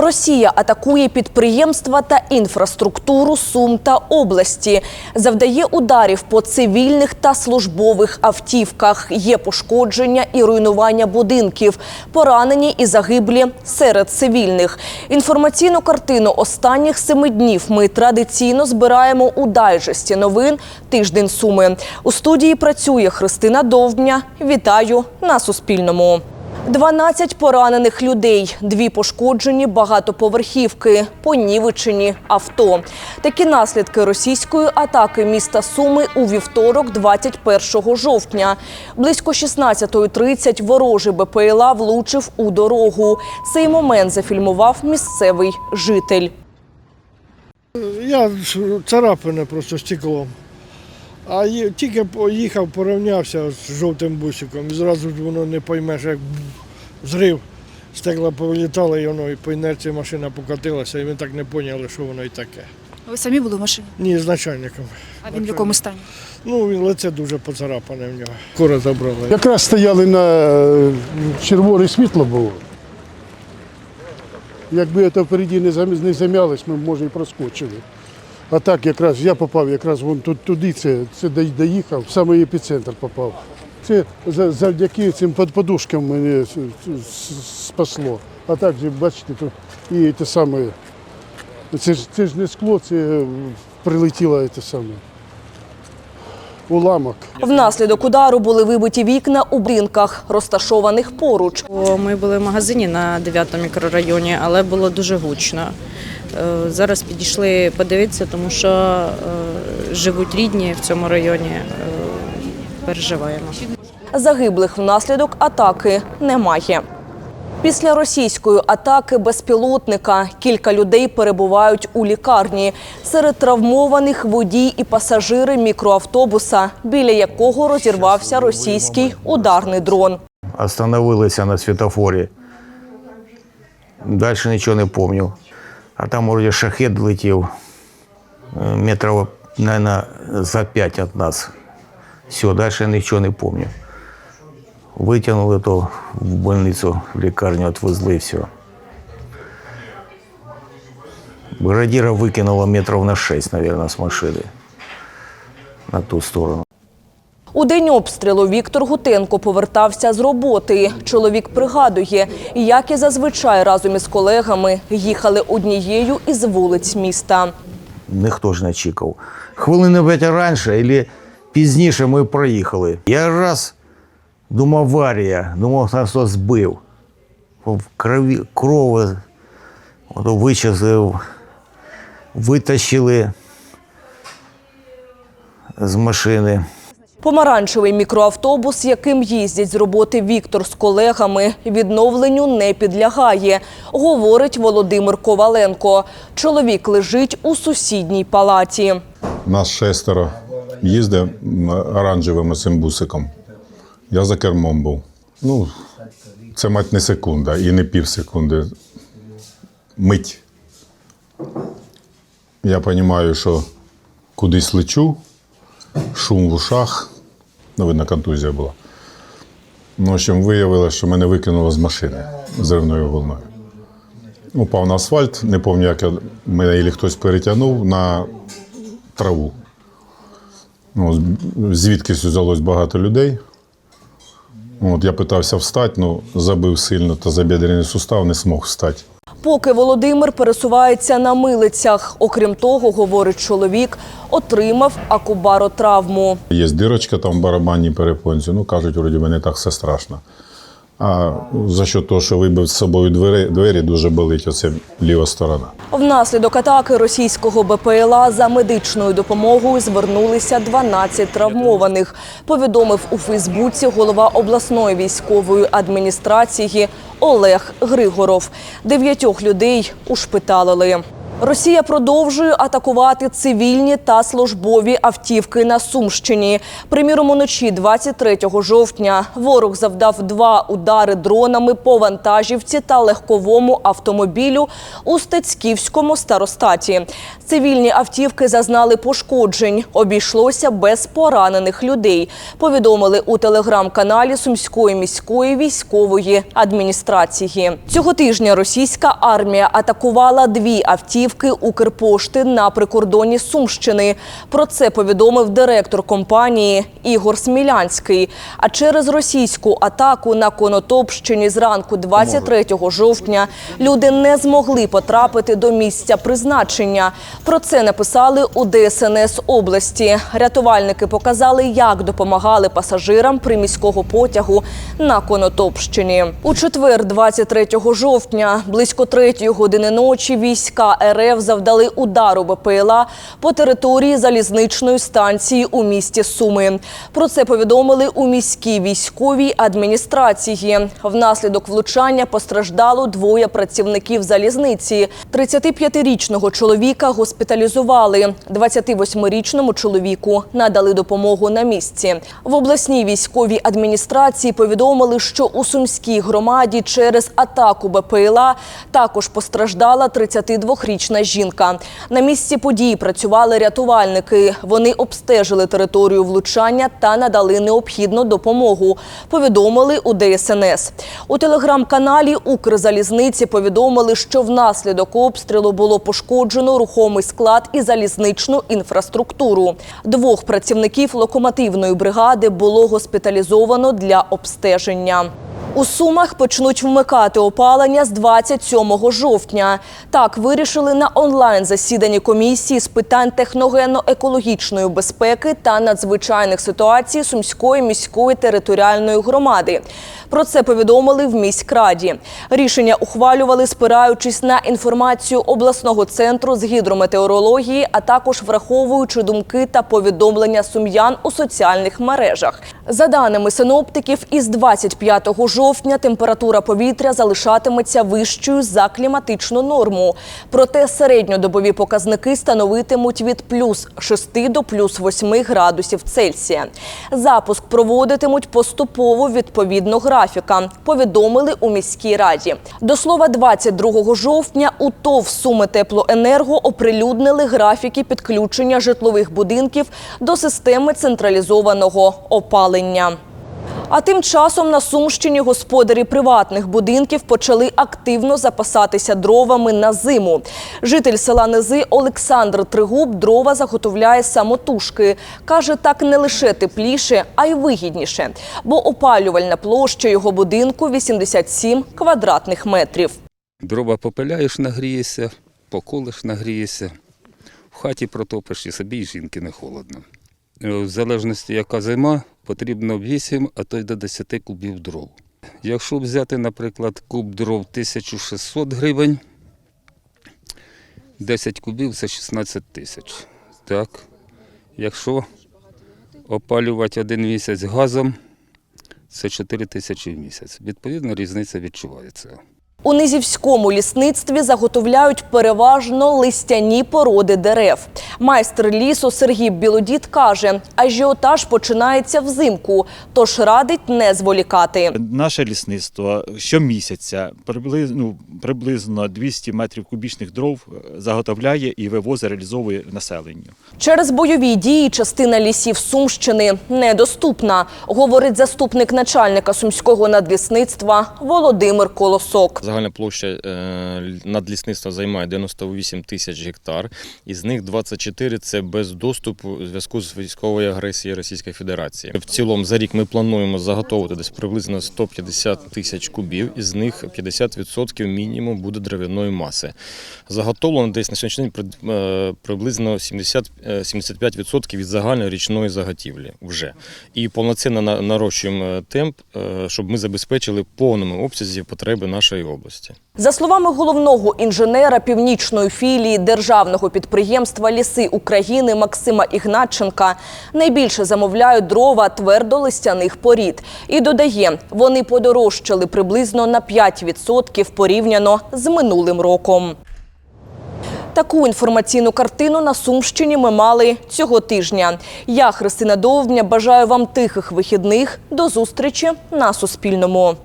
Росія атакує підприємства та інфраструктуру Сум та області, завдає ударів по цивільних та службових автівках. Є пошкодження і руйнування будинків, поранені і загиблі серед цивільних. Інформаційну картину останніх семи днів ми традиційно збираємо у дайджесті новин Тиждень Суми. У студії працює Христина Довбня. Вітаю на Суспільному. 12 поранених людей, дві пошкоджені багатоповерхівки, понівечені авто. Такі наслідки російської атаки міста Суми у вівторок, 21 жовтня. Близько 16.30 ворожий БПЛА влучив у дорогу. Цей момент зафільмував місцевий житель. Я ж царапане просто стеклом. А тільки поїхав, порівнявся з жовтим бусиком, і зразу ж воно не поймеш, як зрив. Стекла повилітали, і воно і по інерції машина покатилася, і ми так не поняли, що воно і таке. Ви самі були в машині? Ні, з начальником. А він в якому стані? Ну, він лице дуже поцарапане в нього. Скоро забрали. Якраз стояли на е, червоне світло було. Якби це впереді не зам- зам'ялось, ми б, може і проскочили. А так якраз я попав якраз вон тут туди, це, це до- доїхав, в самий епіцентр попав. Це завдяки цим под- подушкам мене с- спасло. А так бачите, тут і те саме. Це ж, це ж не скло, це е, прилетіло те саме. Уламок. Внаслідок удару були вибиті вікна у будинках, розташованих поруч. Ми були в магазині на 9 мікрорайоні, але було дуже гучно. Е, Зараз підійшли подивитися, тому що е, живуть рідні в цьому районі. Переживаємо. Загиблих внаслідок атаки немає. Після російської атаки безпілотника кілька людей перебувають у лікарні. Серед травмованих водій і пасажири мікроавтобуса, біля якого розірвався російський ударний дрон. остановилися на світофорі. Далі нічого не пам'ятаю. А там вроде шахет летів е, метрів, мабуть, за п'ять від нас. Все, далі нічого не пам'ятаю. Витягнули то в больницю, в лікарню відвезли все. Бригадира викинуло метрів на 6, мабуть, з машини на ту сторону. У день обстрілу Віктор Гутенко повертався з роботи. Чоловік пригадує, як і зазвичай разом із колегами їхали однією із вулиць міста. Ніхто ж не чекав. Хвилини п'ять раніше або пізніше ми проїхали. Я раз думав аварія, думав, нас хтось збив. В крові крови вичислив, витащили з машини. Помаранчевий мікроавтобус, яким їздять з роботи Віктор з колегами, відновленню не підлягає, говорить Володимир Коваленко. Чоловік лежить у сусідній палаті. Нас шестеро їздить оранжевим цим бусиком. Я за кермом був. Ну, це мать не секунда і не пів секунди. Мить. Я розумію, що кудись лечу, шум в ушах. Ну, видно, контузія була. Ну, в общем, виявилося, що мене викинуло з машини зривною волною. Упав на асфальт, не пам'ятаю, як мене і хтось перетягнув на траву. Ну, звідкись взялось багато людей. От, я питався встати, ну забив сильно, та забідрений сустав не змог встати. Поки Володимир пересувається на милицях. Окрім того, говорить чоловік, отримав акубаротравму. Є дирочка там в барабанній перепонці, ну кажуть, вроді мене не так все страшно. А за що того, що вибив з собою двері, двері дуже болить оце ліва сторона. Внаслідок атаки російського БПЛА за медичною допомогою звернулися 12 травмованих. Повідомив у Фейсбуці голова обласної військової адміністрації Олег Григоров. Дев'ятьох людей ушпиталили. Росія продовжує атакувати цивільні та службові автівки на Сумщині. Приміром, уночі 23 жовтня ворог завдав два удари дронами по вантажівці та легковому автомобілю у Стецьківському старостаті. Цивільні автівки зазнали пошкоджень. Обійшлося без поранених людей. Повідомили у телеграм-каналі Сумської міської військової адміністрації. Цього тижня російська армія атакувала дві автівки Укрпошти на прикордоні Сумщини. Про це повідомив директор компанії Ігор Смілянський. А через російську атаку на Конотопщині зранку 23 жовтня люди не змогли потрапити до місця призначення. Про це написали у ДСНС області. Рятувальники показали, як допомагали пасажирам приміського потягу на Конотопщині. У четвер, 23 жовтня, близько третьої години ночі, війська РФ завдали удару БПЛА по території залізничної станції у місті Суми. Про це повідомили у міській військовій адміністрації. Внаслідок влучання постраждало двоє працівників залізниці. 35-річного чоловіка госпіталізували. 28-річному чоловіку надали допомогу на місці. В обласній військовій адміністрації повідомили, що у Сумській громаді через атаку БПЛА також постраждала 32-річна жінка. На місці події працювали рятувальники. Вони обстежили територію влучання та надали необхідну допомогу. Повідомили у ДСНС. У телеграм-каналі Укрзалізниці повідомили, що внаслідок обстрілу було пошкоджено рухомий склад і залізничну інфраструктуру. Двох працівників локомотивної бригади було госпіталізовано для обстеження. У Сумах почнуть вмикати опалення з 27 жовтня. Так вирішили на онлайн засіданні комісії з питань техногенно-екологічної безпеки та надзвичайних ситуацій Сумської міської територіальної громади. Про це повідомили в міськраді. Рішення ухвалювали, спираючись на інформацію обласного центру з гідрометеорології, а також враховуючи думки та повідомлення сум'ян у соціальних мережах. За даними синоптиків, із 25 жовтня температура повітря залишатиметься вищою за кліматичну норму. Проте середньодобові показники становитимуть від плюс 6 до плюс 8 градусів Цельсія. Запуск проводитимуть поступово відповідно графіка, повідомили у міській раді. До слова, 22 жовтня у ТОВ Суми Теплоенерго оприлюднили графіки підключення житлових будинків до системи централізованого опалення. А тим часом на Сумщині господарі приватних будинків почали активно запасатися дровами на зиму. Житель села Низи Олександр Тригуб дрова заготовляє самотужки. Каже, так не лише тепліше, а й вигідніше, бо опалювальна площа його будинку 87 квадратних метрів. Дрова попиляєш, нагрієшся, поколиш, нагрієшся. В хаті протопиш і собі і жінки не холодно. Е, В залежності, яка зима, потрібно 8, а то й до 10 кубів дров. Якщо взяти, наприклад, куб дров 1600 гривень, 10 кубів це 16 тисяч. Так. Якщо опалювати один місяць газом, це 4 тисячі в місяць. Відповідно, різниця відчувається. У Низівському лісництві заготовляють переважно листяні породи дерев. Майстер лісу Сергій Білодід каже, ажіотаж починається взимку, тож радить не зволікати. Наше лісництво щомісяця приблизно, ну, приблизно 200 метрів кубічних дров е, заготовляє і вивозить, реалізовує населенню. Через бойові дії частина лісів Сумщини недоступна, говорить заступник начальника сумського надлісництва Володимир Колосок. Загальна площа е, надлісництва займає 98 тисяч гектар, із них 24 – це без доступу у зв'язку з військовою агресією Російської Федерації. В цілому за рік ми плануємо заготовити десь приблизно 150 тисяч кубів, із них 50% мінімум буде дерев'яної маси. Заготовлено десь на сьогоднішній день е, приблизно 70, е, 75% від загальної річної заготівлі вже. І повноцінно на- нарощуємо темп, щоб ми забезпечили повному обсязі потреби нашої області. За словами головного інженера північної філії державного підприємства Ліси України Максима Ігнатченка, найбільше замовляють дрова твердолистяних порід. І додає, вони подорожчали приблизно на 5% порівняно з минулим роком. таку інформаційну картину на Сумщині ми мали цього тижня. Я, Христина Довбня, бажаю вам тихих вихідних. До зустрічі на Суспільному.